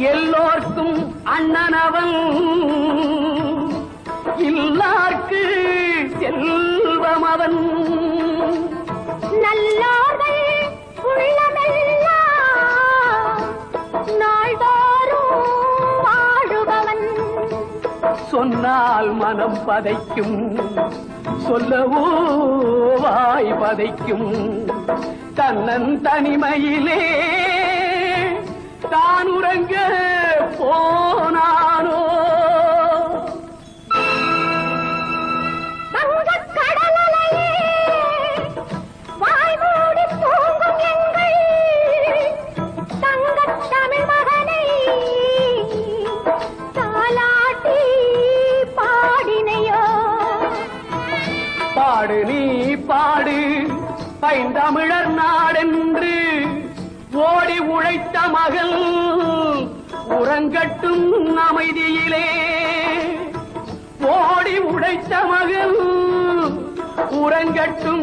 எல்லோர்க்கும் அண்ணன் அவன் இல்லார்க்கு செல்வம் அவன் நல்லோர்கள் சொன்னால் மனம் பதைக்கும். சொல்லவோ வாய் பதைக்கும். தன்னன் தனிமையிலே பாடு நீ பாடு. பைந்தமிழர் நாடென்று ஓடி உழைத்த மகள் உறங்கட்டும் அமைதியிலே. ஓடி உழைத்த மகள் உறங்கட்டும்